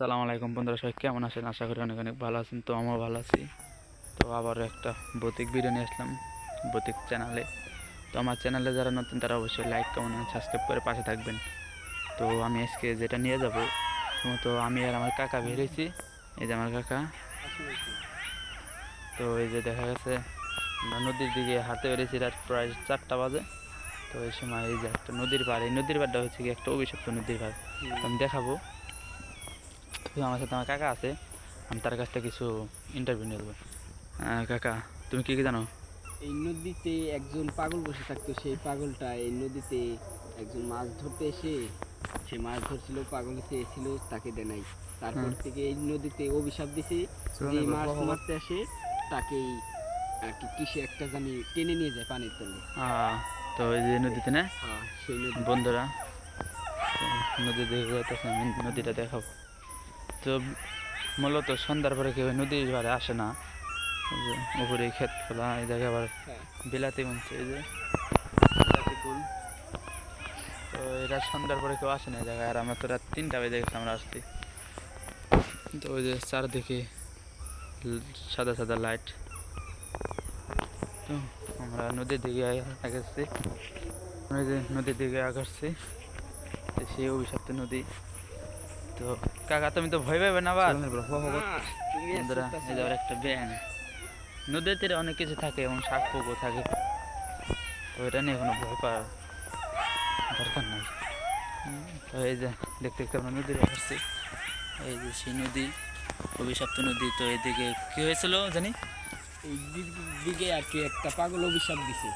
সালাম আলাইকুম বন্ধুরা, সবাই কেমন আছেন? আশা করি অনেক অনেক ভালো আছেন, তো আমিও ভালো আছি। তো আবারও একটা বতিক ভিডিও নিয়ে আসলাম বতিক চ্যানেলে তো আমার চ্যানেলে যারা নতুন, তারা অবশ্যই লাইক কমেন্ট সাবস্ক্রাইব করে পাশে থাকবেন। তো আমি আজকে যেটা নিয়ে যাব তো আমি আর আমার কাকা বেরিয়েছি এই যে আমার কাকা। তো এই যে দেখা গেছে, আমরা নদীর দিকে হাতে বেরিয়েছি, রাত প্রায় চারটা বাজে। তো এই সময় এই যে একটা নদীর পাড়, এই নদীর পাড়টা হচ্ছে কি একটা অভিশপ্ত নদীর পাড়। তো আমি দেখাবো। তো আমার সাথে আমার কাকা আছে আমি তার কাছ থেকে কিছু ইন্টারভিউ নিয়ে দেবো কাকা তুমি কি কি জানো? এই নদীতে একজন পাগল বসে থাকতো সেই পাগলটা এই নদীতে একজন মাছ ধরতে এসে সে মাছ ধরছিল পাগল চেয়েছিল তাকে দেয় নাই। তারপর থেকে এই নদীতে অভিশাপ দিছে যে মাছ মারতে আসে তাকেই আর কি কিসে একটা জানি টেনে নিয়ে যায় পানির তলে। তো এই যে নদীতে না? হ্যাঁ সেই নদী বন্ধুরা নদী দেখে নদীটা দেখাবো। তো মূলত সন্ধ্যার পরে কেউ নদীর বারে আসে না। এই যে উপরে ক্ষেত খোলা এই জায়গায় আবার হ্যাঁ। বিলাতি বলছে এই যে বিলাতি ফুল। তো এরা সন্ধ্যার পরে কেউ আসে না এই জায়গায় আর আমরা তো রাত তিনটা বেজে গেছে আমরা আসছি। তো ওই যে চারদিকে সাদা সাদা লাইট। তো আমরা নদীর দিকে আগাচ্ছি। ওই যে নদীর দিকে আগাচ্ছি সেই অভিশপ্ত নদী। তো কাকা তুমি তো ভয় পাবে না আবার না, তুমি বন্ধুরা আসতে এই যে একটা ব্যাং নদীর তীরে অনেক কিছু থাকে এবং শাক পুকুর থাকে। তো এটা নিয়ে কোনো ভয় পাওয়ার দরকার নাই। তো এই যে দেখতে দেখতে আমরা নদীর আসছি। এই যে সেই নদী অভিশপ্ত নদী। তো এদিকে কি হয়েছিল জানি? এই দিকে আর কি একটা পাগল অভিশাপ দিছে।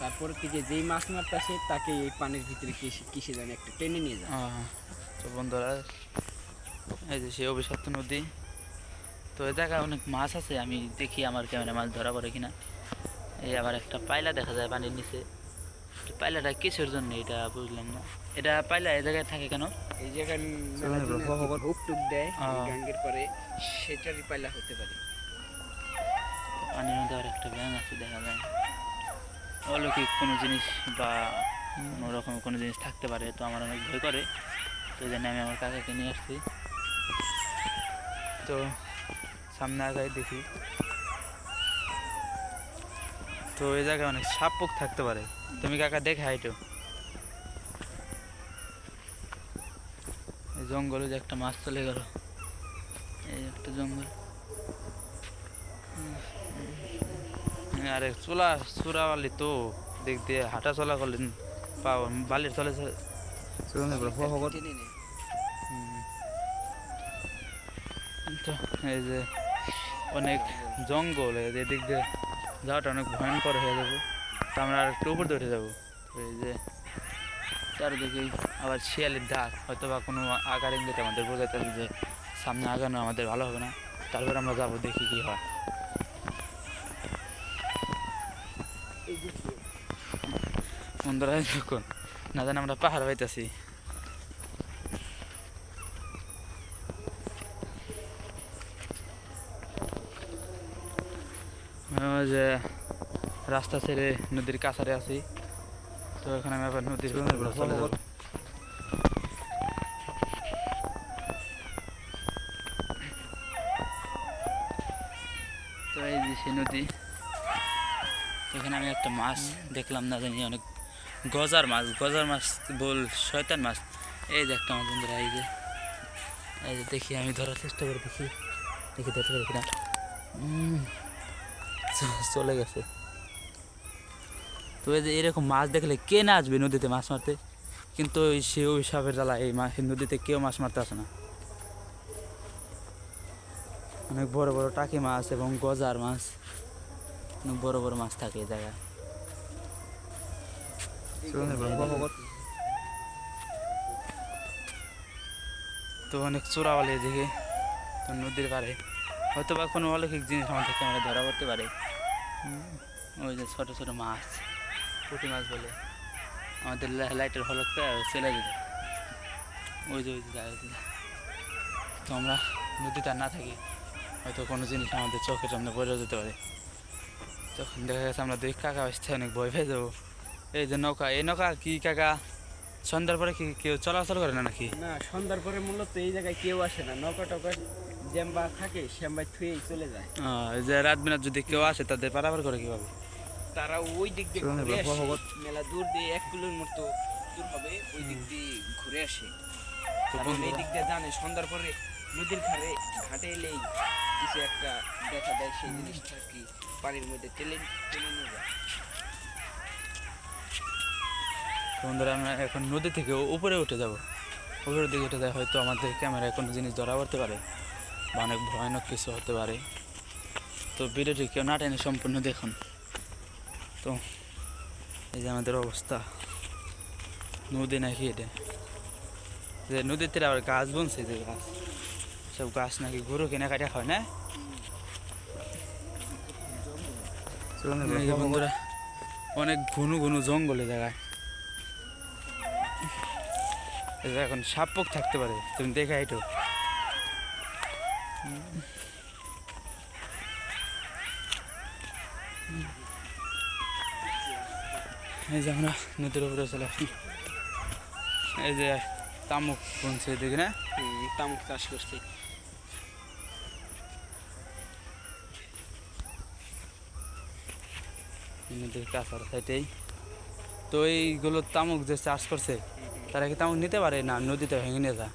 তারপর থেকে যেই মাছ মারতে আসে তাকে এই পানির ভিতরে কিসে কিসে জানি একটা টেনে নিয়ে যায়। তো বন্ধুরা এই যে সেই অভিশপ্ত নদী। তো এই জায়গায় অনেক মাছ আছে আমি দেখি আমার ক্যামেরা মাছ ধরা পড়ে কিনা। এই আবার একটা পায়লা দেখা যায় পানির নিচে। পায়লাটা কিসের জন্য এটা বুঝলাম না। এটা পায়লা এই জায়গায় থাকে কেন? এই জায়গায় হুক টুক দেয়। গাঙ্গের পরে সেটারই পাইলা হতে পারে। পানির মধ্যে আর একটা ব্যাঙ আছে দেখা যায়। অলৌকিক কোনো জিনিস বা কোনো রকম কোনো জিনিস থাকতে পারে তো আমার অনেক ভয় করে। তো এই জন্য আমি আমার কাকাকে নিয়ে আসছি। তো সামনে আগায় দেখি। তো এই জায়গায় অনেক সাপ পোক থাকতে পারে। তুমি কাকা দেখে হাইটো এই জঙ্গলে যে একটা মাছ চলে গেল। এই একটা জঙ্গল। আরে চোলা চূড়াওয়ালি তো। দেখ দিয়ে হাঁটা চলা করলেন। পা বালির চলে নেয়। তো এই যে অনেক জঙ্গল এদিক দিয়ে যাওয়াটা অনেক ভয়ঙ্কর হয়ে যাবে। তো আমরা আর একটু উপর উঠে যাব। এই যে চারিদিকে আবার শিয়ালের ডাক হয়তো বা কোনো আকার ইঙ্গিত আমাদের বোঝাতে হবে যে সামনে আগানো আমাদের ভালো হবে না। তারপর আমরা যাব, দেখি কী হয়। বন্ধুরা, দেখুন, না জানি আমরা পাহাড় পাইতেছি। যে রাস্তা ছেড়ে নদীর কাছারে আছি। তো এখানে আমি আবার নদীর চলে যাব। তো এই যে সেই নদী এখানে আমি একটা মাছ দেখলাম না জানি অনেক গজার মাছ গজার মাছ বল শয়তান মাছ। এই যে একটা মাছ বন্ধুরা এই যে এই যে দেখি আমি ধরার চেষ্টা করে দেখি। দেখি ধরতে পারি কিনা। চলে গেছে। তো এই যে এরকম মাছ দেখলে কে না আসবে নদীতে মাছ মারতে? কিন্তু ওই সে অভিশাপের জ্বালা এই মাছ নদীতে কেউ মাছ মারতে আসে না। অনেক বড় বড় টাকি মাছ এবং গজার মাছ। অনেক বড় বড় মাছ থাকে এই জায়গায়। তো অনেক চোরাওয়ালি এদিকে তো নদীর পাড়ে। হয়তো বা কোনো অলৌকিক জিনিস আমাদের ক্যামেরা ধরা পড়তে পারে। ওই যে ছোটো ছোটো মাছ, পুঁটি মাছ বলে। আমাদের লাইটের হলক পেয়ে চলে যেত ওই যে ওই যে। তো আমরা নদীতে আর না থাকি, হয়তো কোনো জিনিস আমাদের চোখের সামনে পড়ে যেতে পারে। তখন দেখা গেছে আমরা দুই কাকা আসতে অনেক ভয় পেয়ে যাব। এই যে নৌকা, এই নৌকা কি কাকা? সন্ধ্যার পরে কি কেউ চলাচল করে না নাকি? না, সন্ধ্যার পরে মূলত এই জায়গায় কেউ আসে না। নৌকা টকা জ্যাম্বা থাকে শ্যাম্বাই থুয়েই চলে যায়। যে রাত বিনাত যদি কেউ আসে তাদের পারাবার করে কীভাবে? তারা ওই দিক দিয়ে ঘুরে আসে। মেলা দূর দিয়ে এক কিলোর মতো দূর হবে ওই দিক দিয়ে ঘুরে আসে। তো কারণ এই দিক দিয়ে জানে সন্ধ্যার পরে নদীর ধারে ঘাটে এলেই কিছু একটা দেখা দেয় সেই জিনিসটা আর কি পানির মধ্যে টেনে টেনে নিয়ে যায়। বন্ধুরা আমরা এখন নদী থেকে উপরে উঠে যাব। উপরের দিকে উঠে যায় হয়তো আমাদের ক্যামেরায় কোনো জিনিস ধরা পড়তে পারে। বা অনেক ভয়ানক কিছু হতে পারে। তো ভিডিওটি কেউ না টেনে সম্পূর্ণ দেখুন। তো এই যে আমাদের অবস্থা। নদী নাকি এটা? যে নদীর তীরে আবার গাছ বনছে যে গাছ। সব গাছ নাকি গরু কিনে কাটা হয় না? বন্ধুরা, অনেক ঘন ঘন জঙ্গলে জায়গায় এখন সাপ পোক থাকতে পারে। তুমি দেখে আইটো। এই যে আমরা নদীর উপরে চলে আসি। এই যে তামুক বনছে এদিকে না? তামাক চাষ করছে। নদীর কাছার সাইডেই তো এইগুলো তামুক যে চাষ করছে তারা কি তামুক নিতে পারে না নদীতে ভেঙে নিয়ে যায়?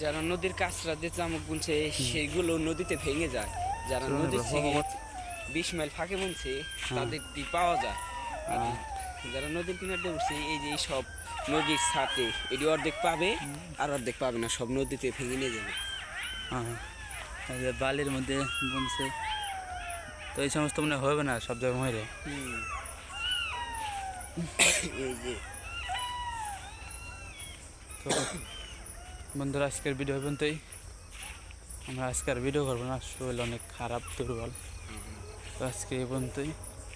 যারা নদীর কাছরা যে চামক বুনছে সেগুলো নদীতে ভেঙে যায়। যারা নদীর। বিশ মাইল ফাঁকে বুনছে হ্যাঁ। তাদের পাওয়া যায়? হ্যাঁ। যারা নদীর কিনার উঠছে এই যে সব নদীর সাথে এটি অর্ধেক পাবে আর অর্ধেক পাবে না সব নদীতে ভেঙে নিয়ে যাবে। হ্যাঁ বালির মধ্যে বনছে তো এই সমস্ত মনে হবে না সব জায়গায় মরে। এই যে। তো বন্ধুরা আজকের ভিডিও পর্যন্তই। আমরা আজকের ভিডিও করব না শরীর অনেক খারাপ দুর্বল। তো আজকে এই পর্যন্তই।